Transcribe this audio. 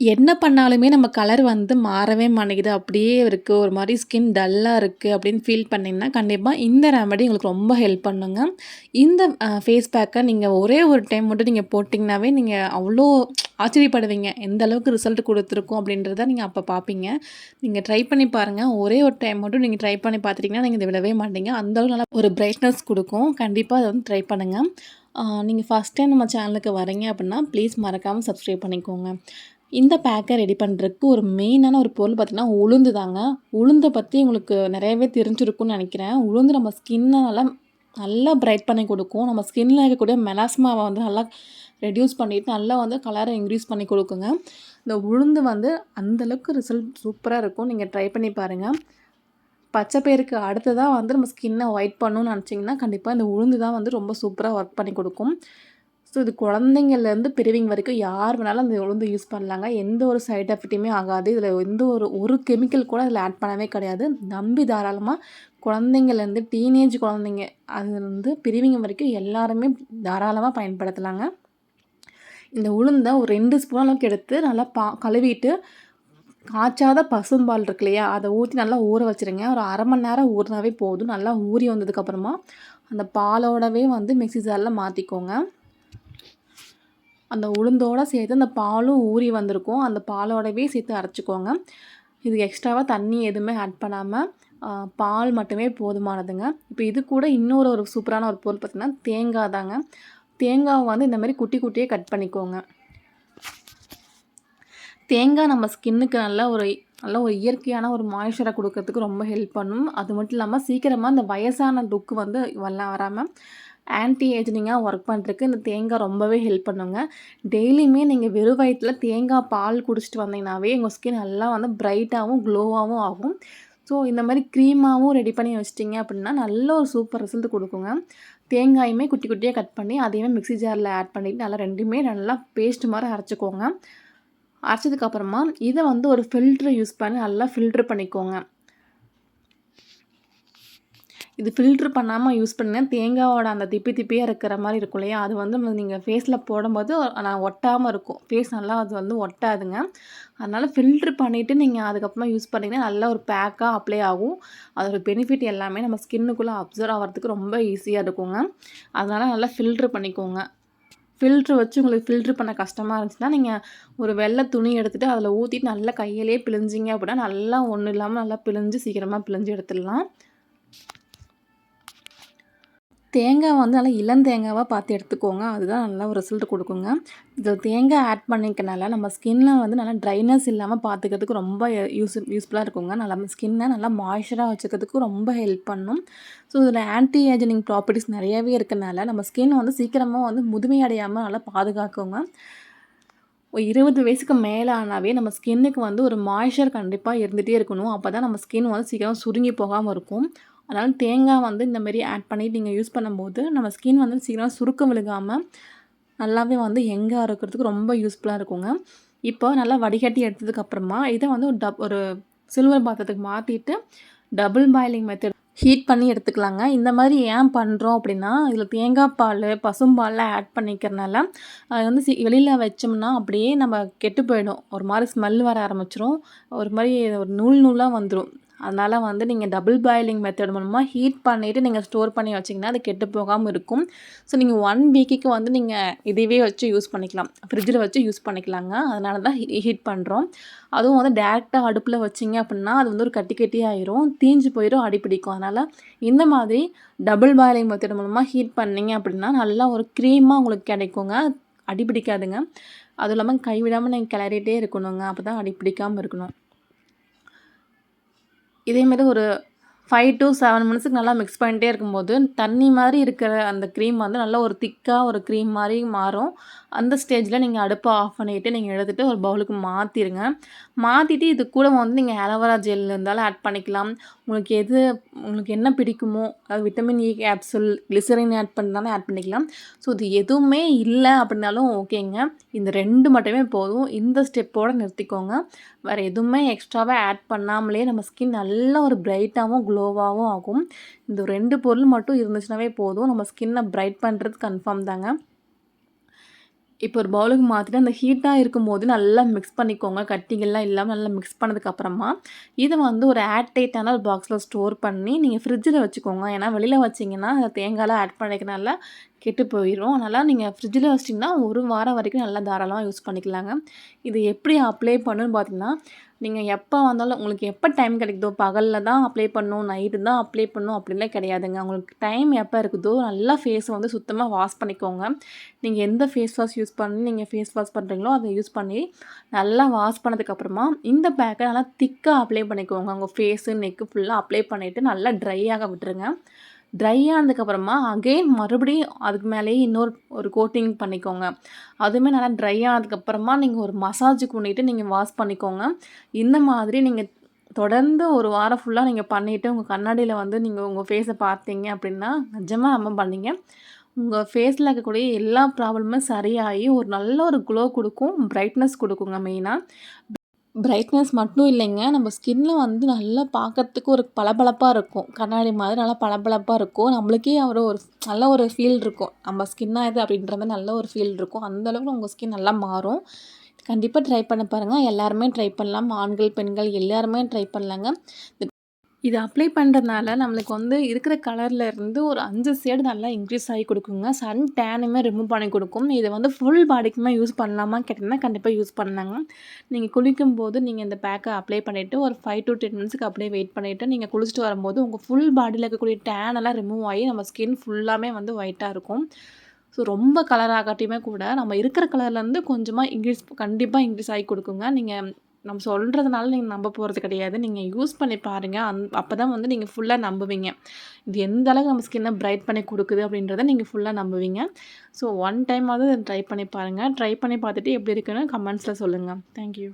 என்ன பண்ணாலுமே நம்ம கலர் வந்து மாறவே மாட்டேங்குது. அப்படியே இருக்குது ஒரு மாதிரி ஸ்கின் டல்லாக இருக்குது அப்படின்னு ஃபீல் பண்ணீங்கன்னா, கண்டிப்பாக இந்த ரெமடி உங்களுக்கு ரொம்ப ஹெல்ப் பண்ணுங்க. இந்த ஃபேஸ் பேக்கை நீங்கள் ஒரே ஒரு டைம் மட்டும் நீங்கள் போட்டிங்கனாவே, நீங்கள் அவ்வளோ ஆச்சரியப்படுவீங்க. எந்த அளவுக்கு ரிசல்ட் கொடுத்துருக்கோம் அப்படின்றத நீங்கள் அப்போ பார்ப்பீங்க. நீங்கள் ட்ரை பண்ணி பாருங்கள் ஒரே ஒரு டைம் மட்டும் நீங்கள் ட்ரை பண்ணி பார்த்துட்டிங்கன்னா நீங்கள் இதை விடவே மாட்டீங்க. அந்தளவுக்கு நல்லா ஒரு பிரைட்னஸ் கொடுக்கும் கண்டிப்பாக அதை வந்து ட்ரை பண்ணுங்கள் நீங்கள் ஃபஸ்ட் ஃபர்ஸ்ட் டைம் நம்ம சேனலுக்கு வரீங்க அப்படின்னா, ப்ளீஸ் மறக்காமல் சப்ஸ்கிரைப் பண்ணிக்கோங்க. இந்த பேக்கை ரெடி பண்ணுறதுக்கு ஒரு மெயினான ஒரு பொருள் பார்த்திங்கன்னா உளுந்து தாங்க. உளுந்தை பற்றி உங்களுக்கு நிறையவே தெரிஞ்சிருக்கும்னு நினைக்கிறேன். உளுந்து நம்ம ஸ்கின்னை நல்லா நல்லா பிரைட் பண்ணி கொடுக்கும். நம்ம ஸ்கின்னில் இருக்கக்கூடிய மெலாஸ்மாவை வந்து நல்லா ரெடியூஸ் பண்ணிட்டு, நல்லா வந்து கலரை இன்க்ரீஸ் பண்ணி கொடுக்குங்க. இந்த உளுந்து வந்து அந்தளவுக்கு ரிசல்ட் சூப்பராக இருக்கும். நீங்கள் ட்ரை பண்ணி பாருங்கள் பச்சை பயிருக்கு அடுத்ததாக வந்து நம்ம ஸ்கின்னை ஒயிட் பண்ணணும்னு நினச்சிங்கன்னா கண்டிப்பாக இந்த உளுந்து தான் வந்து ரொம்ப சூப்பராக ஒர்க் பண்ணி கொடுக்கும். ஸோ இது குழந்தைங்கள்லேருந்து பெரியவங்க வரைக்கும் யார் வேணாலும் அந்த உளுந்து யூஸ் பண்ணலாங்க. எந்த ஒரு சைட் எஃபெக்ட்டுமே ஆகாது. இதில் எந்த ஒரு ஒரு கெமிக்கல் கூட இதில் ஆட் பண்ணவே கிடையாது. நம்பி தாராளமாக குழந்தைங்கள்லேருந்து டீனேஜ் குழந்தைங்க அதுலேருந்து பெரியவங்க வரைக்கும் எல்லாருமே தாராளமாக பயன்படுத்தலாங்க. இந்த உளுந்தை ஒரு ரெண்டு ஸ்பூன் அளவுக்கு எடுத்து நல்லா பா கழுவிட்டு, காய்ச்சாத பசும்பால் இருக்கு இல்லையா? அதை ஊற்றி நல்லா ஊற வச்சுருங்க. ஒரு அரை மணி நேரம் ஊறினாவே போதும். நல்லா ஊறி வந்ததுக்கப்புறமா, அந்த பாலோடவே வந்து மிக்ஸி ஜாரில் மாற்றிக்கோங்க அந்த உளுந்தோடு சேர்த்து அந்த பாலும் ஊறி வந்திருக்கும். அந்த பாலோடவே சேர்த்து அரைச்சிக்கோங்க இதுக்கு எக்ஸ்ட்ராவாக தண்ணி எதுவுமே ஆட் பண்ணாமல் பால் மட்டுமே போதுமானதுங்க. இப்போ இது கூட இன்னொரு ஒரு சூப்பரான ஒரு பொருள் பார்த்திங்கன்னா தேங்காய் தாங்க. தேங்காவை வந்து இந்த மாதிரி குட்டி குட்டியே கட் பண்ணிக்கோங்க. தேங்காய் நம்ம ஸ்கின்னுக்கு நல்ல ஒரு நல்ல ஒரு இயற்கையான ஒரு மாய்ஸ்சரை கொடுக்கறதுக்கு ரொம்ப ஹெல்ப் பண்ணும். அது மட்டும் இல்லாமல் சீக்கிரமாக இந்த வயசான லுக் வந்து வரலாம் வராமல் ஆன்டி ஏஜினிங்காக ஒர்க் பண்ணுறதுக்கு இந்த தேங்காய் ரொம்பவே ஹெல்ப் பண்ணுங்க. டெய்லியுமே நீங்கள் வெறும் வயிற்றில் தேங்காய் பால் குடிச்சிட்டு வந்தீங்கனாவே, எங்கள் ஸ்கின் நல்லா வந்து ப்ரைட்டாகவும் க்ளோவாகவும் ஆகும். ஸோ இந்த மாதிரி க்ரீமாகவும் ரெடி பண்ணி வச்சிட்டிங்க அப்படின்னா, நல்ல ஒரு சூப்பர் ரிசல்ட் கொடுக்குங்க தேங்காயுமே குட்டி குட்டியாக கட் பண்ணி, அதையுமே மிக்ஸி ஜாரில் ஆட் பண்ணிவிட்டு நல்லா ரெண்டுமே நல்லா பேஸ்ட் மாதிரி அரைச்சிக்கோங்க அரைச்சதுக்கப்புறமா, இதை வந்து ஒரு ஃபில்ட்ரு யூஸ் பண்ணி நல்லா ஃபில்ட்ரு பண்ணிக்கோங்க. இது ஃபில்ட்ரு பண்ணாமல் யூஸ் பண்ணேன் தேங்காவோட அந்த திப்பி திப்பியாக இருக்கிற மாதிரி இருக்கும் இல்லையா? அது வந்து நீங்கள் ஃபேஸில் போடும்போது நான் ஒட்டாமல் இருக்கும். ஃபேஸ் நல்லா அது வந்து ஒட்டாதுங்க. அதனால் ஃபில்ட்ரு பண்ணிவிட்டு நீங்கள் அதுக்கப்புறமா யூஸ் பண்ணிங்கன்னா நல்ல ஒரு பேக்காக அப்ளை ஆகும். அதோட பெனிஃபிட் எல்லாமே நம்ம ஸ்கின்னுக்குள்ளே அப்சர்வ் ஆகிறதுக்கு ரொம்ப ஈஸியாக இருக்குங்க. அதனால் நல்லா ஃபில்ட்ரு பண்ணிக்கோங்க. ஃபில்ட்ரு வச்சு உங்களுக்கு ஃபில்ட்ரு பண்ண கஷ்டமாக இருந்துச்சுன்னா, நீங்கள் ஒரு வெள்ளை துணி எடுத்துகிட்டு அதில் ஊற்றிட்டு நல்லா கையிலேயே பிழிஞ்சிங்க அப்படின்னா, நல்லா ஒன்றும் இல்லாமல் நல்லா பிழிஞ்சு சீக்கிரமாக பிழிஞ்சு எடுத்துடலாம். தேங்காய் வந்து நல்லா இளம் தேங்காவாக பார்த்து எடுத்துக்கோங்க. அதுதான் நல்லா ஒரு ரிசல்ட் கொடுக்குங்க இதில தேங்காய் ஆட் பண்ணிக்கனால நம்ம ஸ்கின்னில் வந்து நல்லா ட்ரைனஸ் இல்லாமல் பார்த்துக்கிறதுக்கு ரொம்ப யூஸ் யூஸ்ஃபுல்லாக இருக்குங்க. நல்லா நம்ம நல்லா மாய்ஸ்சரா வச்சுக்கிறதுக்கு ரொம்ப ஹெல்ப் பண்ணும். ஸோ இதில் ஆன்டி ஏஜனிங் ப்ராப்பர்ட்டிஸ் நெறையவே இருக்கனால, நம்ம ஸ்கின் வந்து சீக்கிரமாக வந்து முதுமையடையாமல் நல்லா பாதுகாக்குங்க. ஒரு 20 வயசுக்கு மேலானாவே நம்ம ஸ்கின்னுக்கு வந்து ஒரு மாய்ஸ்சர் கண்டிப்பாக இருந்துகிட்டே இருக்கணும். அப்பதான் நம்ம ஸ்கின் வந்து சீக்கிரம் சுருங்கி போகாமல் இருக்கும். அதனால் தேங்காய் வந்து இந்தமாரி ஆட் பண்ணி நீங்கள் யூஸ் பண்ணும்போது, நம்ம ஸ்கின் வந்து சீக்கிரம் சுருக்கம் விழுகாமல் நல்லாவே வந்து எங்காக இருக்கிறதுக்கு ரொம்ப யூஸ்ஃபுல்லாக இருக்குங்க. இப்போ நல்லா வடிகட்டி எடுத்ததுக்கப்புறமா, இதை வந்து ஒரு டப் ஒரு சில்வர் பாத்திரத்துக்கு மாற்றிட்டு டபுள் பாயிலிங் மெத்தட் ஹீட் பண்ணி எடுத்துக்கலாங்க. இந்த மாதிரி ஏன் பண்ணுறோம் அப்படின்னா, இதில் தேங்காய் பால் பசும்பால்லாம் ஆட் பண்ணிக்கிறனால, அது வந்து சி வெளியில் வச்சோம்னா அப்படியே நம்ம கெட்டு போயிடும். ஒரு மாதிரி ஸ்மெல் வர ஆரம்பிச்சிரும் ஒரு மாதிரி ஒரு நூல் நூலாக வந்துடும் அதனால் வந்து நீங்கள் டபுள் பாயிலிங் மெத்தட் மூலமாக ஹீட் பண்ணிவிட்டு நீங்கள் ஸ்டோர் பண்ணி வச்சிங்கன்னா அது கெட்டு போகாமல் இருக்கும். ஸோ நீங்கள் ஒன் வீக்குக்கு வந்து நீங்கள் இதுவே வச்சு யூஸ் பண்ணிக்கலாம். ஃப்ரிட்ஜில் வச்சு யூஸ் பண்ணிக்கலாங்க. அதனால தான் ஹீ ஹீட் பண்ணுறோம் அதுவும் வந்து டேரெக்டாக அடுப்பில் வச்சீங்க அப்படின்னா, அது வந்து ஒரு கட்டி கட்டி ஆயிரும். தீஞ்சு போயிடும் அடி பிடிக்கும். இந்த மாதிரி டபுள் பாயிலிங் மெத்தட் மூலமாக ஹீட் பண்ணிங்க அப்படின்னா, நல்லா ஒரு க்ரீமாக உங்களுக்கு கிடைக்குங்க. அடி பிடிக்காதுங்க. அதுவும் இல்லாமல் கைவிடாமல் நீங்கள் கிளறிட்டே இருக்கணுங்க. அப்பதான் அடி பிடிக்காம இருக்கணும். இதே மாரி ஒரு ஃபைவ் டூ செவன் மினிட்ஸ்க்கு நல்லா மிக்ஸ் பண்ணிட்டே இருக்கும்போது, தண்ணி மாதிரி இருக்கிற அந்த க்ரீம் வந்து நல்லா ஒரு திக்காக ஒரு க்ரீம் மாதிரி மாறும். அந்த ஸ்டேஜில் நீங்கள் அடுப்பை ஆஃப் பண்ணிட்டு, நீங்கள் எடுத்துட்டு ஒரு பவுலுக்கு மாற்றிடுங்க மாற்றிட்டு இது கூட வந்து நீங்கள் ஆலோவேரா ஜெல் இருந்தாலும் ஆட் பண்ணிக்கலாம். உங்களுக்கு எது உங்களுக்கு என்ன பிடிக்குமோ, அதாவது vitamin E capsule, glycerin add பண்ணாலும் ஆட் பண்ணிக்கலாம். ஸோ இது எதுவுமே இல்லை அப்படின்னாலும் ஓகேங்க. இந்த ரெண்டு மட்டுமே போதும். இந்த ஸ்டெப்போடு நிறுத்திக்கோங்க. வேறு எதுவுமே எக்ஸ்ட்ராவாக ஆட் பண்ணாமலே நம்ம ஸ்கின் நல்ல ஒரு பிரைட்டாகவும் க்ளோவாகவும் ஆகும். இந்த ரெண்டு பொருள் மட்டும் இருந்துச்சுனாவே போதும். நம்ம ஸ்கின்னை பிரைட் பண்ணுறது கன்ஃபார்ம் தாங்க. இப்போ ஒரு பவுலுக்கு மாற்றிட்டு அந்த ஹீட்டாக இருக்கும்போது நல்லா மிக்ஸ் பண்ணிக்கோங்க கட்டிங்கெல்லாம் இல்லாமல் நல்லா மிக்ஸ் பண்ணதுக்கப்புறமா இதை வந்து ஒரு ஆட் டைட்டான ஒரு பாக்ஸில் ஸ்டோர் பண்ணி நீங்கள் ஃப்ரிட்ஜில் வச்சுக்கோங்க ஏன்னா வெளியில் வச்சிங்கன்னா அதை தேங்காயெலாம் ஆட் பண்ணிக்கிறனால கெட்டு போயிடும் அதனால் நீங்கள் ஃப்ரிட்ஜில் வச்சிட்டிங்கன்னா ஒரு வாரம் வரைக்கும் நல்லா தாராளமாக யூஸ் பண்ணிக்கலாங்க. இது எப்படி அப்ளை பண்ணுன்னு பார்த்தீங்கன்னா நீங்கள் எப்போ வந்தாலும் உங்களுக்கு எப்போ டைம் கிடைக்குதோ பகலில் தான் அப்ளை பண்ணணும் நைட்டு தான் அப்ளை பண்ணணும் அப்படின்லாம் கிடையாதுங்க. உங்களுக்கு டைம் எப்போ இருக்குதோ நல்லா ஃபேஸை வந்து சுத்தமாக வாஷ் பண்ணிக்கோங்க. நீங்கள் எந்த ஃபேஸ் வாஷ் யூஸ் பண்ணி நீங்கள் ஃபேஸ் வாஷ் பண்ணுறீங்களோ அதை யூஸ் பண்ணி நல்லா வாஷ் பண்ணதுக்கப்புறமா இந்த பேக்கை நல்லா திக்காக அப்ளை பண்ணிக்கோங்க. உங்கள் ஃபேஸு நெக்கு ஃபுல்லாக அப்ளை பண்ணிவிட்டு நல்லா ட்ரை ஆக விட்டுருங்க. ட்ரை ஆனதுக்கப்புறமா அகெயின் மறுபடியும் அதுக்கு மேலேயே இன்னொரு ஒரு கோட்டிங் பண்ணிக்கோங்க. அதுவுமே நல்லா ட்ரை ஆனதுக்கப்புறமா நீங்கள் ஒரு மசாஜ் பண்ணிவிட்டு நீங்கள் வாஷ் பண்ணிக்கோங்க. இந்த மாதிரி நீங்கள் தொடர்ந்து ஒரு வாரம் ஃபுல்லாக நீங்கள் பண்ணிவிட்டு உங்கள் கண்ணாடியில் வந்து நீங்கள் உங்கள் ஃபேஸை பார்த்தீங்க அப்படின்னா நிஜமாக நம்ம பண்ணீங்க. உங்கள் ஃபேஸில் இருக்கக்கூடிய எல்லா ப்ராப்ளமும் சரியாகி ஒரு நல்ல ஒரு க்ளோ கொடுக்கும் பிரைட்னஸ் கொடுக்குங்க மெயினாக பிரைட்னஸ் மட்டும் இல்லைங்க. நம்ம ஸ்கின்ல வந்து நல்லா பார்க்கறதுக்கு ஒரு பளபளப்பாக இருக்கும். கண்ணாடி மாதிரி நல்லா பளபளப்பாக இருக்கும். நம்மளுக்கே ஒரு ஒரு நல்ல ஒரு ஃபீல் இருக்கும். நம்ம ஸ்கின்னாக இது அப்படின்ற மாதிரி நல்ல ஒரு ஃபீல் இருக்கும். அந்தளவுக்கு உங்கள் ஸ்கின் நல்லா மாறும். கண்டிப்பாக ட்ரை பண்ண பாருங்கள் எல்லாருமே ட்ரை பண்ணலாம். ஆண்கள் பெண்கள் எல்லாருமே ட்ரை பண்ணலாங்க. இது அப்ளை பண்ணுறதுனால நம்மளுக்கு வந்து இருக்கிற கலரில் இருந்து ஒரு அஞ்சு ஷேடு நல்லா இன்க்ரீஸ் ஆகி கொடுக்குங்க. சன் டேனுமே ரிமூவ் பண்ணி கொடுக்கும். இதை வந்து ஃபுல் பாடிக்குமே யூஸ் பண்ணலாமா கேட்டிங்கன்னா கண்டிப்பாக யூஸ் பண்ணாங்க நீங்கள் குளிக்கும் போது நீங்கள் இந்த பேக்கை அப்ளை பண்ணிவிட்டு ஒரு ஃபைவ் டு டென் மினிட்ஸ்க்கு அப்படியே வெயிட் பண்ணிவிட்டு நீங்கள் குளிச்சுட்டு வரும்போது உங்கள் ஃபுல் பாடியில் இருக்கக்கூடிய டேன் எல்லாம் ரிமூவ் ஆகி நம்ம ஸ்கின் ஃபுல்லாமே வந்து ஒயிட்டாக இருக்கும். ஸோ ரொம்ப கலர் ஆகாட்டியுமே கூட நம்ம இருக்கிற கலர்லேருந்து கொஞ்சமாக இன்க்ரீஸ் கண்டிப்பாக இன்க்ரீஸ் ஆகி கொடுக்குங்க. நீங்கள் நம்ம சொல்கிறதுனால நீங்கள் நம்ப போகிறது கிடையாது. நீங்கள் யூஸ் பண்ணி பாருங்கள் அந் அப்போ தான் வந்து நீங்கள் ஃபுல்லாக நம்புவீங்க. இது எந்த அளவுக்கு நம்ம ஸ்கின்னை பிரைட் பண்ணி கொடுக்குது அப்படின்றத நீங்கள் ஃபுல்லாக நம்புவீங்க. ஸோ ஒன் டைமாவது ட்ரை பண்ணி பாருங்கள் ட்ரை பண்ணி பார்த்துட்டு எப்படி இருக்குன்னு கமெண்ட்ஸில் சொல்லுங்கள் தேங்க்யூ